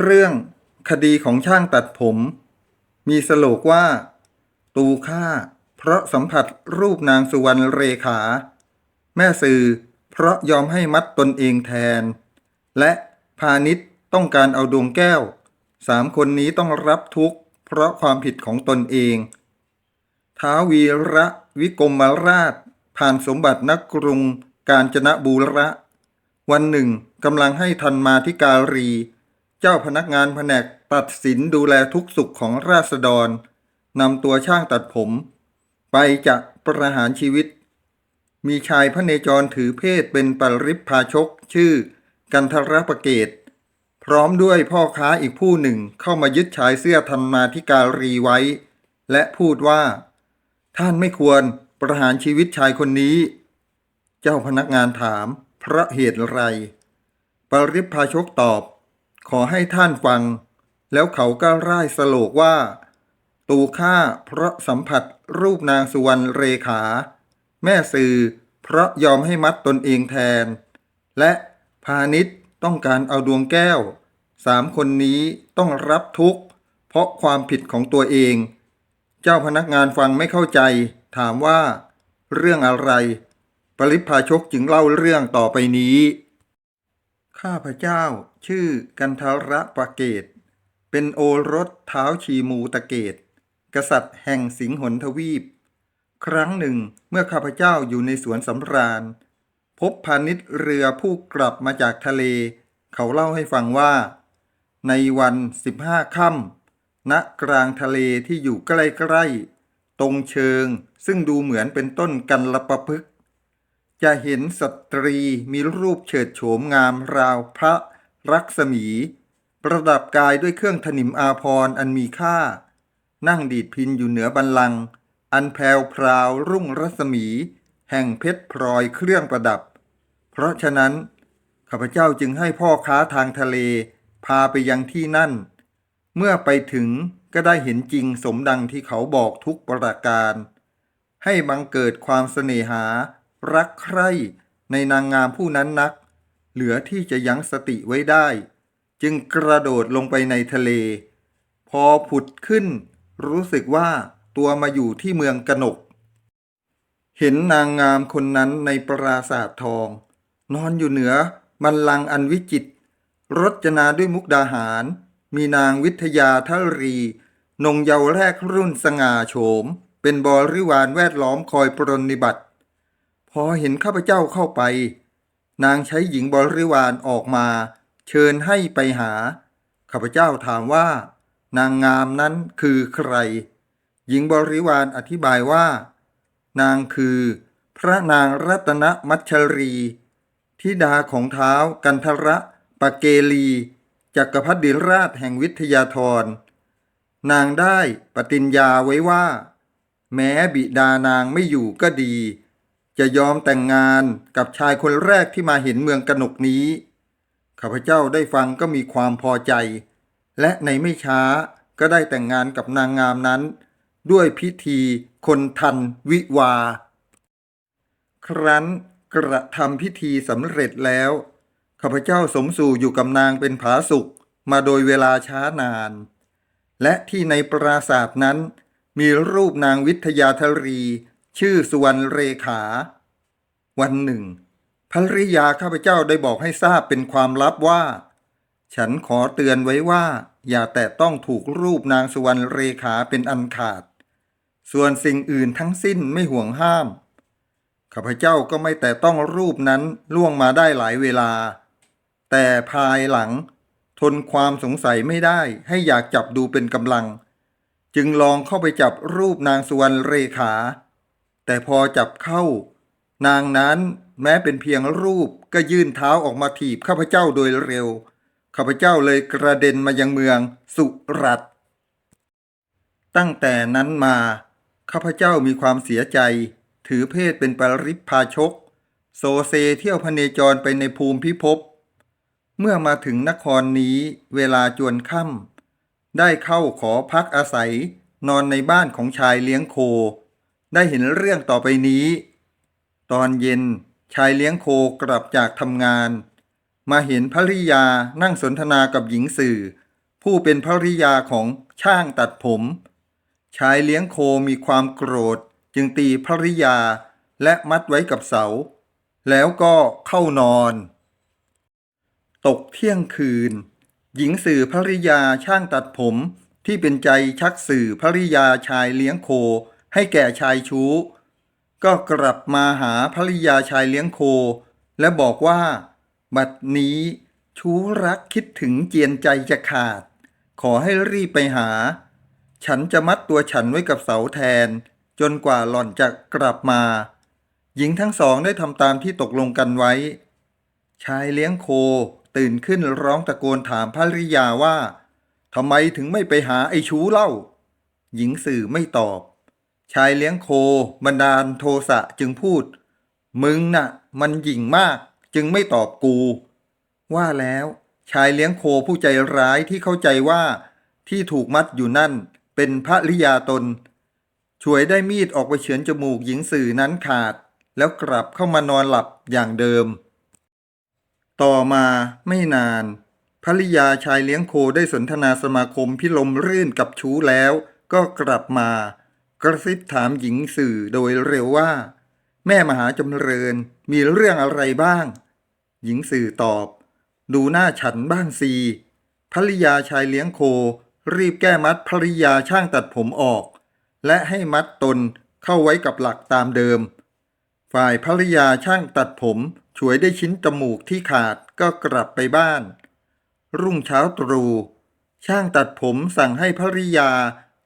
เรื่องคดีของช่างตัดผม มีสโลกว่า ตูฆ่า เพราะสัมผัสรูปนางสุวรรณเรขา แม่สื่อ เพราะยอมให้มัดตนเองแทน และพาณิชย์ต้องการเอาดวงแก้วสามคนนี้ต้องรับทุกข์ เพราะความผิดของตนเองท้าววีระวิกรมราช ผ่านสมบัตินักกรุงกาญจนบูระ วันหนึ่งกำลังให้ทันมาธิการี เจ้าพนักงานแผนกตัดสินดูแลทุกสุขของราษฎรนำตัวช่างตัดผม ไปจะประหารชีวิต มีชายพระเนจรถือเพศเป็นปริพพาชกชื่อกันทรประเกต พร้อมด้วยพ่อค้าอีกผู้หนึ่งเข้ามายึดชายเสื้อธรรมาธิการีไว้ และพูดว่า ท่านไม่ควรประหารชีวิตชายคนนี้ เจ้าพนักงานถาม พระเหตุไร ปริพพาชกตอบ ขอให้ท่านฟัง แล้วเขาก็ร่ายสโลกว่า ตูฆ่าเพราะสัมผัสรูปนางสุวรรณเรขา แม่สื่อเพราะยอมให้มัดตนเองแทน และพาณิชย์ต้องการเอาดวงแก้วสามคนนี้ต้องรับทุกข์เพราะความผิดของตัวเอง เจ้าพนักงานฟังไม่เข้าใจ ถามว่า เรื่องอะไร ปริพาชกจึงเล่าเรื่องต่อไปนี้ ข้าพเจ้า ชื่อกันทระปะเกต เป็นโอรสเท้าวชีมูตะเกต กษัตริย์แห่งสิงหนทวีป ครั้งหนึ่งเมื่อข้าพเจ้าอยู่ในสวนสำราญ พบพาณิชย์เรือผู้กลับมาจากทะเล เขาเล่าให้ฟังว่า ในวันสิบห้าค่ำณกลางทะเลที่อยู่ใกล้ๆตรงเชิงซึ่งดูเหมือนเป็นต้นกันละประพฤกจะเห็นสตรีมีรูปเฉิดโฉมงามราวพระ รักษมี ประดับกายด้วยเครื่องถนิมอาภรอันมีค่า นั่งดีดพินอยู่เหนือบันลัง อันแพรวพราวรุ่งรัศมี แห่งเพชรพลอยเครื่องประดับ เพราะฉะนั้น ข้าพเจ้าจึงให้พ่อค้าทางทะเล พาไปยังที่นั่น เมื่อไปถึงก็ได้เห็นจริงสมดังที่เขาบอกทุกประการ ให้บังเกิดความเสน่หา รักใคร่ในนางงามผู้นั้นนัก เหลือที่จะยั้งสติไว้ได้ จึงกระโดดลงไปในทะเล พอผุดขึ้น รู้สึกว่าตัวมาอยู่ที่เมืองกนก เห็นนางงามคนนั้นในปราสาททอง นอนอยู่เหนือบันลังอันวิจิตรรจนาด้วยมุกดาหาร มีนางวิทยาทรี นงเยาวแรกรุ่นสง่าโฉม เป็นบริวารแวดล้อมคอยปรนนิบัติ พอเห็นข้าพเจ้าเข้าไป นางใช้หญิงบริวารออกมา เชิญให้ไปหา ข้าพเจ้าถามว่า นางงามนั้นคือใคร หญิงบริวารอธิบายว่า นางคือ พระนางรัตนมัชรีธิดาของเท้ากันทระปะเกลีจักรพรรดิราชแห่งวิทยาธร นางได้ปฏิญญาไว้ว่า แม้บิดานางไม่อยู่ก็ดี จะยอมแต่งงานกับชายคนแรกที่มาเห็นเมืองกนกนี้ ข้าพเจ้าได้ฟังก็มีความพอใจ และในไม่ช้าก็ได้แต่งงานกับนางงามนั้น ด้วยพิธีคนทันวิวา ครั้นกระทำพิธีสำเร็จแล้ว ข้าพเจ้าสมสู่อยู่กับนางเป็นผาสุกมาโดยเวลาช้านาน และที่ในปราสาทนั้น มีรูปนางวิทยาธรี ชื่อสุวรรณเรขา วันหนึ่งภริยาข้าพเจ้าได้บอกให้ทราบเป็นความลับว่า ฉันขอเตือนไว้ว่า อย่าแตะต้องถูกรูปนางสุวรรณเรขาเป็นอันขาด ส่วนสิ่งอื่นทั้งสิ้นไม่ห่วงห้าม ข้าพเจ้าก็ไม่แต่ต้องรูปนั้นล่วงมาได้หลายเวลา แต่ภายหลัง ทนความสงสัยไม่ได้ให้อยากจับดูเป็นกำลัง จึงลองเข้าไปจับรูปนางสุวรรณเรขา แต่พอจับเข้า นางนั้นแม้เป็นเพียงรูปก็ยื่นเท้าออกมาถีบข้าพเจ้าโดยเร็ว ข้าพเจ้าเลยกระเด็นมายังเมืองสุรัตตั้งแต่นั้นมา ข้าพเจ้ามีความเสียใจ ถือเพศเป็นปริพาชก โซเซเที่ยวพเนจรไปในภูมิพิภพเมื่อมาถึงนครนี้เวลาจวนค่ำได้เข้าขอพักอาศัยนอนในบ้านของชายเลี้ยงโค ได้เห็นเรื่องต่อไปนี้ ตอนเย็นชายเลี้ยงโคกลับจากทำงาน มาเห็นภริยานั่งสนทนากับหญิงสื่อ ผู้เป็นภริยาของช่างตัดผม ชายเลี้ยงโคมีความโกรธจึงตีภริยาและมัดไว้กับเสา แล้วก็เข้านอน ตกเที่ยงคืน หญิงสื่อภริยาช่างตัดผมที่เป็นใจชักสื่อภริยาชายเลี้ยงโค ให้แก่ชายชู้ ก็กลับมาหาภริยาชายเลี้ยงโค และบอกว่า บัดนี้ชู้รักคิดถึงเจียนใจจะขาด ขอให้รีบไปหา ฉันจะมัดตัวฉันไว้กับเสาแทน จนกว่าหล่อนจะกลับมา หญิงทั้งสองได้ทำตามที่ตกลงกันไว้ ชายเลี้ยงโคตื่นขึ้นร้องตะโกนถามภริยาว่าทำไมถึงไม่ไปหาไอ้ชู้เล่า หญิงสื่อไม่ตอบ ชายเลี้ยงโคบันดาลโทสะจึงพูด มึงน่ะ มันหยิ่งมาก จึงไม่ตอบกู ว่าแล้วชายเลี้ยงโคผู้ใจร้ายที่เข้าใจว่าที่ถูกมัดอยู่นั่นเป็นภริยาตน ช่วยได้มีดออกไปเฉือนจมูกหญิงสื่อนั้นขาด แล้วกลับเข้ามานอนหลับอย่างเดิม ต่อมาไม่นานภริยาชายเลี้ยงโคได้สนทนาสมาคมพิลมรื่นกับชู้แล้ว ก็กลับมา กระซิบถามหญิงสื่อโดยเร็วว่า แม่มหาจำเริญมีเรื่องอะไรบ้าง หญิงสื่อตอบ ดูหน้าฉันบ้างสิภริยาชายเลี้ยงโค รีบแก้มัดภริยาช่างตัดผมออก และให้มัดตนเข้าไว้กับหลักตามเดิม ฝ่ายภริยาช่างตัดผมช่วยได้ชิ้นจมูกที่ขาดก็กลับไปบ้าน รุ่งเช้าตรู่ช่างตัดผมสั่งให้ภริยา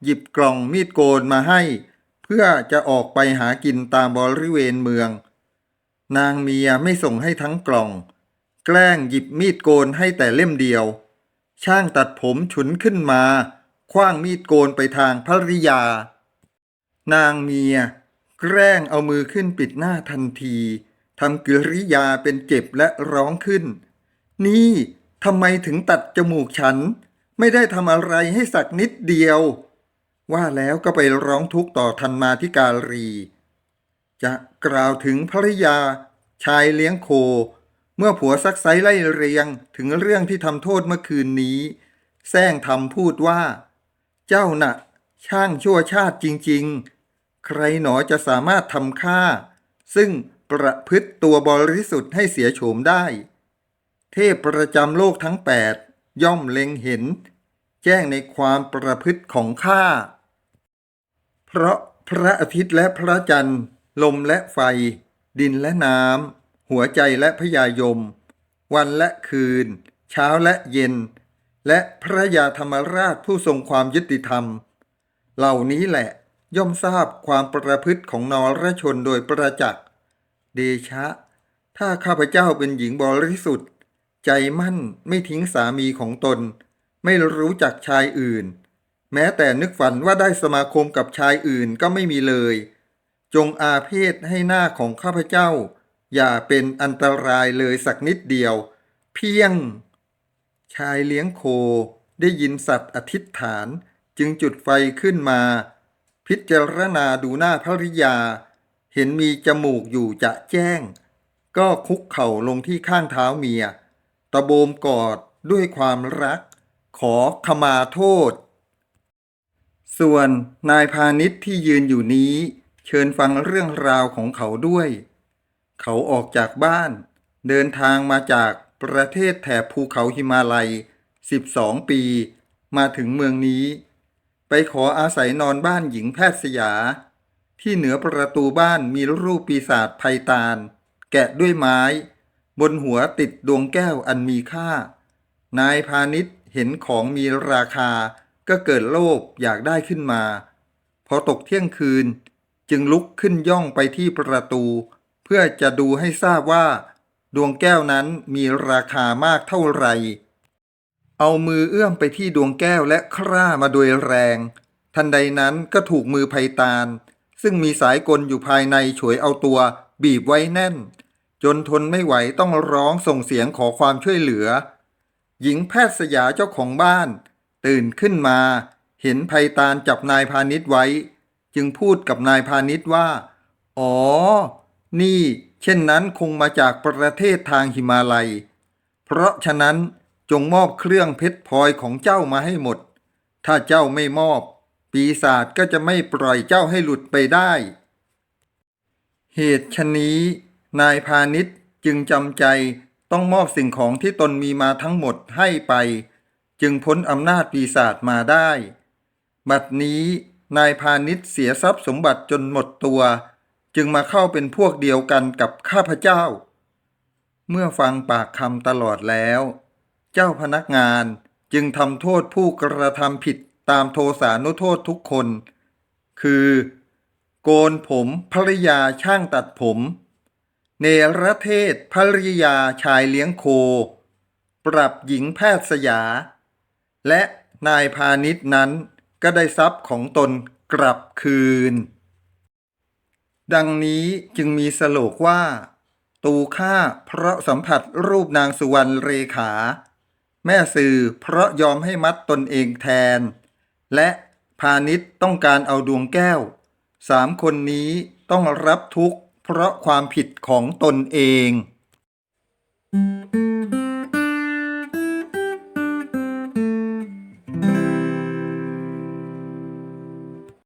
หยิบกล่องมีดโกนมาให้ เพื่อจะออกไปหากินตามบริเวณเมือง นางเมียไม่ส่งให้ทั้งกล่อง แกล้งหยิบมีดโกนให้แต่เล่มเดียว ช่างตัดผมฉุนขึ้นมาคว้างมีดโกนไปทางภริยา นางเมีย แกล้งเอามือขึ้นปิดหน้าทันทีทำกิริยาเป็นเจ็บและร้องขึ้น นี่ทำไมถึงตัดจมูกฉัน ไม่ได้ทำอะไรให้สักนิดเดียว ว่าแล้วก็ไปร้องทุกข์ต่อทันมาธิการี จะกล่าวถึงภริยา ชายเลี้ยงโค เมื่อผัวซักไซไล่เรียงถึงเรื่องที่ทำโทษเมื่อคืนนี้แซงทำพูดว่า เจ้าน่ะ ช่างชั่วชาติจริง ๆ ใครหนอจะสามารถทำฆ่า ซึ่งประพฤติตัวบริสุทธิ์ให้เสียโฉมได้ เทพประจำโลกทั้งแปดย่อมเล็งเห็น แจ้งในความประพฤติของข้า เพราะพระอาทิตย์และพระจันทร์ ลมและไฟ ดินและน้ำหัวใจและพยายม วันและคืน เช้าและเย็น และพระยาธรรมราชผู้ทรงความยุติธรรม เหล่านี้แหละย่อมทราบความประพฤติของนรชนโดยประจักษ์เดชะ ถ้าข้าพเจ้าเป็นหญิงบริสุทธิ์ ใจมั่นไม่ทิ้งสามีของตน ไม่รู้จักชายอื่น แม้แต่นึกฝันว่าได้สมาคมกับชายอื่นก็ไม่มีเลย จงอาเพศให้หน้าของข้าพเจ้า อย่าเป็นอันตรายเลยสักนิดเดียว เพียง ชายเลี้ยงโคได้ยินสัตว์อธิษฐานจึงจุดไฟขึ้นมา พิจารณาดูหน้าภริยา เห็นมีจมูกอยู่จะแจ้ง ก็คุกเข่าลงที่ข้างเท้าเมีย ตะโบมกอดด้วยความรัก ขอขมาโทษ ส่วนนายพาณิชย์ที่ยืนอยู่นี้ เชิญฟังเรื่องราวของเขาด้วย เขาออกจากบ้าน เดินทางมาจากประเทศแถบภูเขาหิมาลัย 12 ปี มาถึงเมืองนี้ ไปขออาศัยนอนบ้านหญิงแพทย์สยา ที่เหนือประตูบ้านมีรูปปีศาจไพตาล แกะด้วยไม้ บนหัวติดดวงแก้วอันมีค่า นายพาณิชย์เห็นของมีราคา ก็เกิดโลภอยากได้ขึ้นมา พอตกเที่ยงคืน จึงลุกขึ้นย่องไปที่ประตู เพื่อจะดูให้ทราบว่า ดวงแก้วนั้นมีราคามากเท่าไหร่ เอามือเอื้อมไปที่ดวงแก้วและคร่ามาโดยแรง ทันใดนั้นก็ถูกมือไพตาล ซึ่งมีสายกลอยู่ภายในฉวยเอาตัวบีบไว้แน่น จนทนไม่ไหวต้องร้องส่งเสียงขอความช่วยเหลือ หญิงแพทย์สยาเจ้าของบ้าน ตื่นขึ้นมา เห็นไพตาลจับนายพาณิชย์ไว้ จึงพูดกับนายพาณิชย์ว่า อ๋อ นี่ เช่นนั้นคงมาจากประเทศทางหิมาลัย เพราะฉะนั้นจงมอบเครื่องเพชรพลอยของเจ้ามาให้หมด ถ้าเจ้าไม่มอบ ปีศาจก็จะไม่ปล่อยเจ้าให้หลุดไปได้ เหตุชะนี้ นายพาณิชย์จึงจำใจต้องมอบสิ่งของที่ตนมีมาทั้งหมดให้ไป จึงพ้นอำนาจปีศาจมาได้ บัดนี้นายพาณิชย์เสียทรัพย์สมบัติจนหมดตัว จึงมาเข้าเป็นพวกเดียวกันกับข้าพเจ้า เมื่อฟังปากคำตลอดแล้ว เจ้าพนักงานจึงทำโทษผู้กระทำผิดตามโทสานุโทษทุกคน คือ โกนผมภริยาช่างตัดผม เนรเทศภริยาชายเลี้ยงโค ปรับหญิงแพทย์สยา และนายพาณิชย์นั้นก็ได้ทรัพย์ของตนกลับคืน ดังนี้จึงมีสโลกว่า ตูฆ่าเพราะสัมผัสรูปนางสุวรรณเรขา แม่สื่อเพราะยอมให้มัดตนเองแทน และพาณิชย์ต้องการเอาดวงแก้ว สามคนนี้ต้องรับทุกข์เพราะความผิดของตนเอง